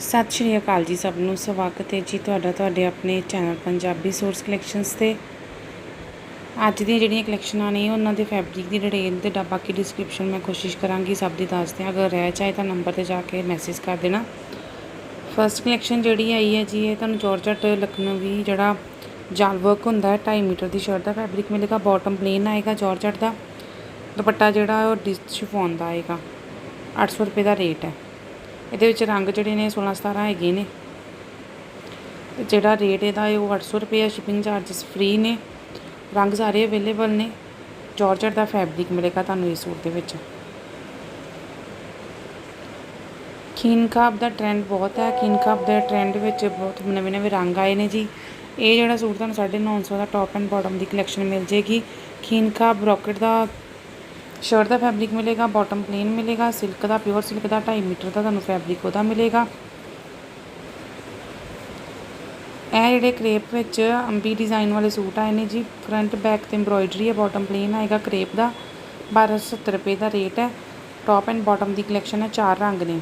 ਸਤਿ ਸ਼੍ਰੀ ਅਕਾਲ ਜੀ ਸਭ ਨੂੰ, ਸਵਾਗਤ ਹੈ ਜੀ ਤੁਹਾਡਾ, ਤੁਹਾਡੇ ਆਪਣੇ ਚੈਨਲ ਪੰਜਾਬੀ ਸੋਰਸ ਕਲੈਕਸ਼ਨਸ ਤੇ। ਅੱਜ ਦੀਆਂ ਜਿਹੜੀਆਂ ਕਲੈਕਸ਼ਨਾਂ ਨੇ, ਉਹਨਾਂ ਦੇ ਫੈਬਰਿਕ ਦੀ ਡਿਟੇਲ ਤੇ ਡਾ ਬਾਕੀ ਡਿਸਕ੍ਰਿਪਸ਼ਨ ਮੈਂ ਕੋਸ਼ਿਸ਼ ਕਰਾਂਗੀ ਸਭ ਦੀ ਦੱਸ ਦਿਆਂ। ਅਗਰ ਰਹਿ ਚਾਹੇ ਤਾਂ ਨੰਬਰ ਤੇ ਜਾ ਕੇ ਮੈਸੇਜ ਕਰ ਦੇਣਾ। ਫਰਸਟ ਕਲੈਕਸ਼ਨ ਜਿਹੜੀ ਆਈ ਹੈ ਜੀ, ਇਹ ਤੁਹਾਨੂੰ ਜਾਰਜਟ ਲਖਨਵੀ ਜਿਹੜਾ ਜਾਲ ਵਰਕ ਹੁੰਦਾ ਹੈ 2.5 ਮੀਟਰ ਦੀ ਸ਼ਰਟ ਦਾ ਫੈਬਰਿਕ ਮਿਲੇਗਾ। ਬਾਟਮ ਪਲੇਨ ਆਏਗਾ ਜਾਰਜਟ ਦਾ। ਦੁਪੱਟਾ ਜਿਹੜਾ ਉਹ ਡਿਸ ਸ਼ਿਫੋਨ ਦਾ ਆਏਗਾ। 800 ਰੁਪਏ ਦਾ ਰੇਟ ਹੈ। ਇਹਦੇ ਵਿੱਚ ਰੰਗ ਜਿਹੜੇ ਨੇ 16 17 ਹੈਗੇ ਨੇ। ਤੇ ਜਿਹੜਾ ਰੇਟ ਇਹਦਾ ਹੈ ਉਹ 800 ਰੁਪਏ ਹੈ ਸ਼ਿਪਿੰਗ ਚਾਰजेस ਫ੍ਰੀ ਨੇ। ਰੰਗ ਸਾਰੇ ਅਵੇਲੇਬਲ ਨੇ। ਜਾਰਜਟ ਦਾ ਫੈਬਰਿਕ ਮਿਲੇਗਾ ਤੁਹਾਨੂੰ ਇਸ ਸੂਟ ਦੇ ਵਿੱਚ। ਖੀਨ ਕਾਬ ਦਾ ਟ੍ਰੈਂਡ ਬਹੁਤ ਹੈ। ਖੀਨ ਕਾਬ ਦੇ ਟ੍ਰੈਂਡ ਵਿੱਚ ਬਹੁਤ ਨਵੇਂ ਨਵੇਂ ਰੰਗ ਆਏ ਨੇ ਜੀ। ਇਹ ਜਿਹੜਾ ਸੂਟ ਤੁਹਾਨੂੰ 950 ਦਾ ਟੌਪ ਐਂਡ ਬਾਟਮ ਦੀ ਕਲੈਕਸ਼ਨ ਮਿਲ ਜੇਗੀ। ਖੀਨ ਕਾਬ ਰੌਕਟ ਦਾ ਸ਼ਰਟ ਦਾ ਫੈਬਰਿਕ ਮਿਲੇਗਾ ਬਾਟਮ ਪਲੇਨ ਮਿਲੇਗਾ ਸਿਲਕ ਦਾ ਪਿਓਰ ਸਿਲਕ ਦਾ 2.5 ਮੀਟਰ ਦਾ ਤੁਹਾਨੂੰ ਫੈਬਰਿਕ ਉਹਦਾ ਮਿਲੇਗਾ। ਇਹ ਜਿਹੜੇ ਕ੍ਰੇਪ ਵਿੱਚ ਅੰਬੀ ਡਿਜ਼ਾਈਨ ਵਾਲੇ ਸੂਟ ਆਏ ਨੇ ਜੀ ਫਰੰਟ ਬੈਕ ਤੇ ਐਮਬ੍ਰੋਇਡਰੀ ਹੈ ਬਾਟਮ ਪਲੇਨ ਆਏਗਾ ਕ੍ਰੇਪ ਦਾ 1270 ਰੁਪਏ ਦਾ ਰੇਟ ਹੈ। ਟੌਪ ਐਂਡ ਬਾਟਮ ਦੀ ਕਲੈਕਸ਼ਨ ਹੈ, ਚਾਰ ਰੰਗ ਨੇ।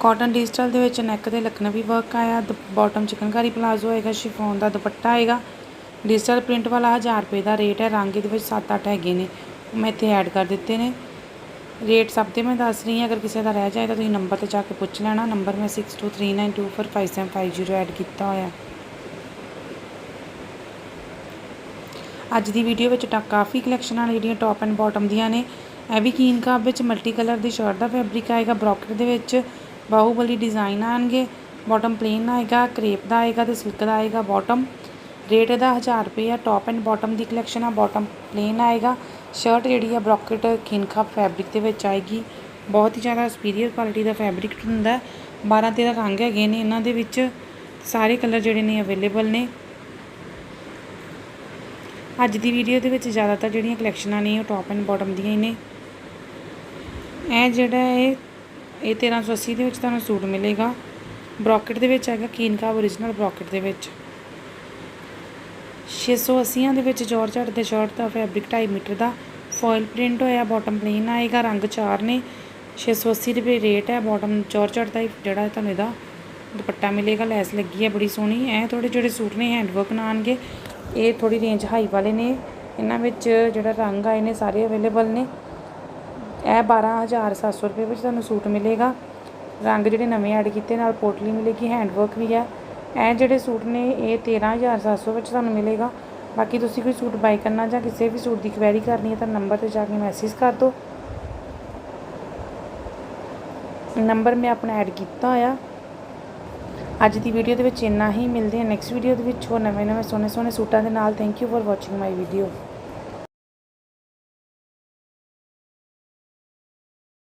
ਕਾਟਨ ਡਿਜੀਟਲ ਦੇ ਵਿੱਚ ਨੈਕ ਤੇ ਲਖਨਵੀ ਵਰਕ ਆਇਆ ਬਾਟਮ ਚਿਕਨਕਾਰੀ ਪਲਾਜ਼ੋ ਆਏਗਾ ਸ਼ਿਫੋਨ ਦਾ ਦੁਪੱਟਾ ਆਏਗਾ। ਡਿਜੀਟਲ ਪ੍ਰਿੰਟ ਵਾਲਾ 1000 ਰੁਪਏ ਦਾ ਰੇਟ ਹੈ, ਰੰਗ ਇਹਦੇ ਵਿੱਚ 7-8 ਹੈਗੇ ਨੇ। ਉਹ ਮੈਂ ਇੱਥੇ ਐਡ ਕਰ ਦਿੱਤੇ ਨੇ। ਰੇਟ ਸਭ ਤੇ ਮੈਂ ਦੱਸ ਰਹੀ ਹਾਂ, ਅਗਰ ਕਿਸੇ ਦਾ ਰਹਿ ਜਾਏ ਤਾਂ ਤੁਸੀਂ ਨੰਬਰ ਤੇ ਜਾ ਕੇ ਪੁੱਛ ਲੈਣਾ। ਨੰਬਰ ਮੈਂ 6239245750 ਐਡ ਕੀਤਾ ਹੋਇਆ। ਅੱਜ ਦੀ ਵੀਡੀਓ ਵਿੱਚ ਤਾਂ ਕਾਫੀ ਕਲੈਕਸ਼ਨਾਂ ਨੇ ਜਿਹੜੀਆਂ ਟੌਪ ਐਂਡ ਬਾਟਮ ਦੀਆਂ ਨੇ, ਇਹ ਵੀ ਕੀਨ ਕਾਬ ਵਿੱਚ ਮਲਟੀ ਕਲਰ ਦੀ ਸ਼ਰਟ ਦਾ ਫੈਬਰਿਕ ਆਏਗਾ, ਬ੍ਰੋਕਟ ਦੇ ਵਿੱਚ ਬਾਹੂਬਲੀ ਡਿਜ਼ਾਈਨ ਆਣਗੇ ਬਾਟਮ ਪਲੇਨ ਆਏਗਾ ਕ੍ਰੇਪ ਦਾ ਆਏਗਾ ਤੇ ਸਿਲਕ ਦਾ ਆਏਗਾ ਬਾਟਮ ਰੇਟ ਇਹਦਾ 1000 ਰੁਪਏ ਆ। ਟੌਪ ਐਂਡ ਬਾਟਮ ਦੀ ਕਲੈਕਸ਼ਨ ਆ। ਬਾਟਮ ਪਲੇਨ ਆਏਗਾ। ਸ਼ਰਟ ਜਿਹੜੀ ਆ ਬ੍ਰੋਕਟ ਖਿਨਖਾ ਫੈਬਰਿਕ ਦੇ ਵਿੱਚ ਆਏਗੀ। ਬਹੁਤ ਹੀ ਜ਼ਿਆਦਾ ਸੁਪੀਰੀਅਰ ਕੁਆਲਿਟੀ ਦਾ ਫੈਬਰਿਕ ਹੁੰਦਾ 12 13 ਰੰਗ ਹੈਗੇ ਨੇ ਇਹਨਾਂ ਦੇ ਵਿੱਚ। ਸਾਰੇ ਕਲਰ ਜਿਹੜੇ ਨੇ ਅਵੇਲੇਬਲ ਨੇ। ਅੱਜ ਦੀ ਵੀਡੀਓ ਦੇ ਵਿੱਚ ਜ਼ਿਆਦਾਤਰ ਜਿਹੜੀਆਂ ਕਲੈਕਸ਼ਨਾਂ ਨੇ ਉਹ ਟੌਪ ਐਂਡ ਬਾਟਮ ਦੀਆਂ ਹੀ ਨੇ। ਇਹ ਜਿਹੜਾ ਹੈ, ਇਹ 1380 ਦੇ ਵਿੱਚ ਤੁਹਾਨੂੰ ਸੂਟ ਮਿਲੇਗਾ। ਬ੍ਰੋਕਟ ਦੇ ਵਿੱਚ ਹੈਗਾ ਕੀਨਕਾ ਓਰੀਜਨਲ ਬ੍ਰੋਕਟ ਦੇ ਵਿੱਚ। 680 ਦੇ ਵਿੱਚ ਜਾਰਜਟ ਦੇ ਸ਼ਰਟ ਦਾ ਫੈਬਰਿਕ 2.5 ਮੀਟਰ ਦਾ ਫੋਇਲ ਪ੍ਰਿੰਟ ਹੋਇਆ ਬਾਟਮ ਪਲੇਨ ਆਏਗਾ, ਰੰਗ ਚਾਰ ਨੇ। 680 ਰੁਪਏ ਰੇਟ ਹੈ ਬਾਟਮ ਜਾਰਜਟ ਦਾ ਹੀ ਜਿਹੜਾ ਤੁਹਾਨੂੰ ਇਹਦਾ ਦੁਪੱਟਾ ਮਿਲੇਗਾ, ਲੈਸ ਲੱਗੀ ਹੈ, ਬੜੀ ਸੋਹਣੀ। ਐ ਥੋੜੇ ਜਿਹੜੇ ਸੂਟ ਨੇ ਹੈਂਡ ਵਰਕ ਨਾਨਗੇ ਇਹ ਥੋੜੀ ਰੇਂਜ ਹਾਈ ਵਾਲੇ ਨੇ। ਇਹਨਾਂ ਵਿੱਚ ਜਿਹੜਾ ਰੰਗ ਆਏ ਨੇ ਸਾਰੇ ਅਵੇਲੇਬਲ ਨੇ। ਇਹ 12700 ਰੁਪਏ ਵਿੱਚ ਤੁਹਾਨੂੰ ਸੂਟ ਮਿਲੇਗਾ। ਰੰਗ ਜਿਹੜੇ ਨਵੇਂ ਐਡ ਕੀਤੇ ਨਾਲ ਪੋਟਲੀ ਮਿਲੇਗੀ ਹੈਂਡ ਵਰਕ ਵੀ ਹੈ। ਇਹ ਜਿਹੜੇ ਸੂਟ ਨੇ, ਇਹ 13700 ਵਿੱਚ ਤੁਹਾਨੂੰ ਮਿਲੇਗਾ। ਬਾਕੀ ਤੁਸੀਂ ਕੋਈ ਸੂਟ ਬਾਈ ਕਰਨਾ ਜਾਂ ਕਿਸੇ ਵੀ ਸੂਟ ਦੀ ਕੁਐਰੀ ਕਰਨੀ ਹੈ ਤਾਂ ਨੰਬਰ ਤੇ ਜਾ ਕੇ ਮੈਸੇਜ ਕਰ ਦਿਓ। ਨੰਬਰ ਮੈਂ ਆਪਣਾ ਐਡ ਕੀਤਾ ਹੋਇਆ। ਅੱਜ ਦੀ ਵੀਡੀਓ ਦੇ ਵਿੱਚ ਇੰਨਾ ਹੀ। ਮਿਲਦੇ ਹਾਂ ਨੈਕਸਟ ਵੀਡੀਓ ਦੇ ਵਿੱਚ ਹੋਰ ਨਵੇਂ ਨਵੇਂ ਸੋਹਣੇ ਸੋਹਣੇ ਸੂਟਾਂ ਦੇ ਨਾਲ। Thank you for watching my video